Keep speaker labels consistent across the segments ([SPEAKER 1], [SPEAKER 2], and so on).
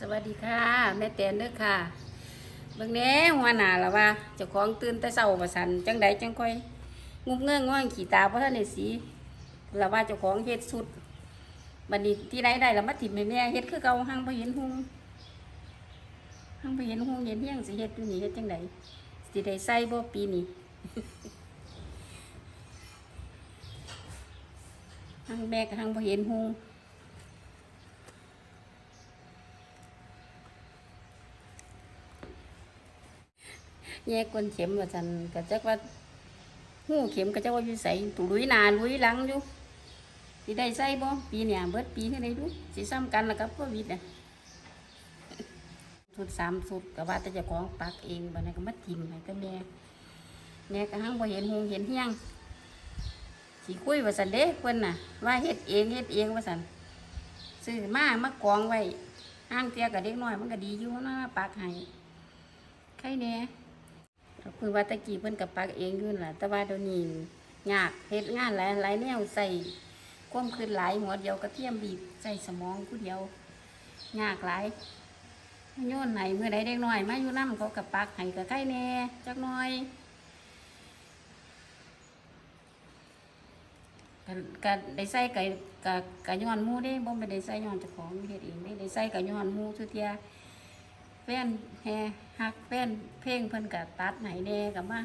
[SPEAKER 1] สวัสดีค่ะ แม่แตนเด้อค่ะเบิ่งแน่หัวหน้าละว่าเจ้าของตื่นแต่เช้าว่าซั่นจังใดจังค่อยงุบเงื่องง่วงขี้ตาบ่ทันได้สีละว่าเจ้าของเฮ็ดสุดบัดนี้ที่ไหนได้ละมาถิ่มแม่เฮ็ดคือเก่าหังบ่เห็นหุงหังบ่เห็นหุงเห็นเฮียงสิเฮ็ดอยู่นี่เฮ็ดจังไดสิได้ใส่บ่ปีนี้หังแม่ก็หังบ่เห็นหุง แยกก้นเข็มว่าสันก็จักว่าหูเข็มก็จักว่าอยู่ใส่ตุลุยหนาลุยหลังอยู่สิได้ใส่บ่ปีเนี่ยเบิดปีที่ไหนดูสิซ้ำกันแล้วกับโควิดอะสุดสามสุดก็ว่าแต่จะของปักเองบันั้นก็มาทิมให้กับแม่แม่ก็หังบ่เห็นหงเห็นเฮียงสิคุยว่าสันเด้เพิ่นน่ะ ว่าเฮ็ดเองเฮ็ดเองว่าสันซื้อมามากองไว้ห้างเตียกับเด็กน้อยมันก็ดีอยู่นะปักให้ใครแน่ก็ คือว่าตะกี้เพิ่นกับปักเองอยู่นั่นล่ะ แต่ว่าเดี๋ยวนี้ยากเฮ็ดงานหลายหลายแนวใส่ความคืนหลายหัวเดียวกระเทียมบีบใส่สมองผู้เดียวยากหลายโยนไหนเมื่อใดเด็กน้อยมาอยู่น้ำเขากับปักให้กับใกล้แน่จักน้อยก็ก็ได้ใส่ไก่กับกับย้อนมูเด้บ่ไม่ได้ใส่ย้อนเจ้าของเฮ็ดเองเด้ได้ใส่กับย้อนมูทุเทีย แฟนแฮฮักแฟนเพลงเพิ่นก็ตัดให้แน่กับมา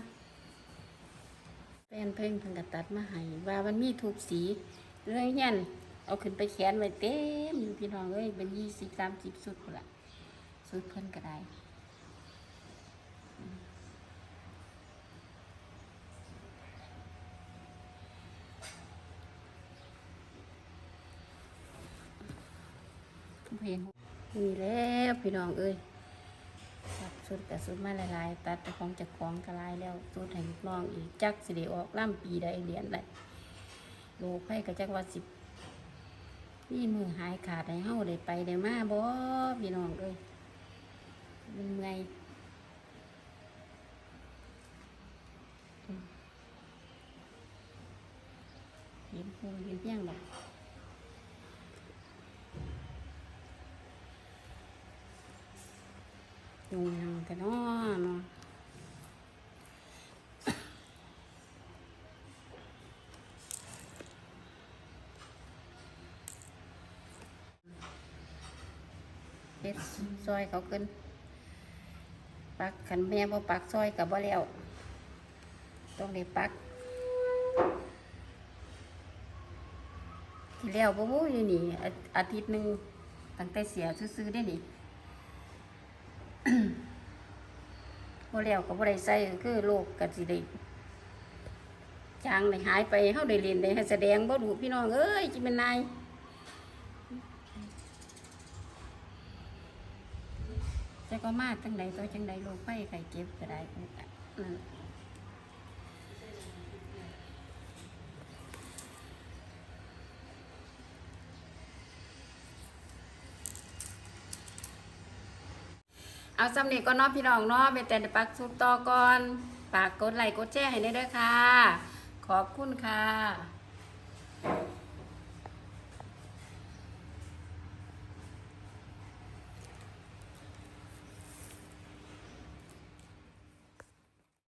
[SPEAKER 1] แฟนเพลงเพิ่นก็ตัดมาให้ว่ามันมีถูกสีเลยเฮียนเอาขึ้นไปแขวนไว้เต็มอยู่พี่น้องเอ้ยเป็นยี่สิบสามสิบสุดละสุดเพิ่นก็ได้เพลงนี่แล้วพี่น้องเอ้ย สุดกับสุดมาหลายๆตัดแต่ของจากของกระลายแล้วสุดให้ลูกน้องอีกจักสิได้ออกล่ำปีใดเรียนได้โลกให้กับจักว่าสิบนี่มือหายขาดให้เฮาได้ไปได้มาบ่พี่น้องเอ้ยมันเมื่อยอืมเห็นพูเห็นเพียงหรอ ยุงยังแต่นอเนาะเฮ็ดซอยเขาขึ้น ปักขันแม่บ่ปักซอยกับบ่แล้วต้องได้ปัก ที่แล้วบ่มู้อยู่นี่อาอาทิตย์หนึ่งตั้งแต่เสียซื้อๆได้นี่ บ่แล้วก็บ่ได้ใส่ก็คือโลกก็สิได้จางได้หายไปเฮาได้เรียนได้แสดงบ่ดูพี่น้องเอ้ยจิเป็นนายแต่ก็มาจังใดตัวจังใดโลกไปไข่เก็บก็ได้นั่น เอาสำเนียงก็นอพี่น้องเนาะไปแต่ปักสุดต่อก่อนฝากกดไลค์กดแชร์ให้ได้ด้วยค่ะ ขอบคุณค่ะ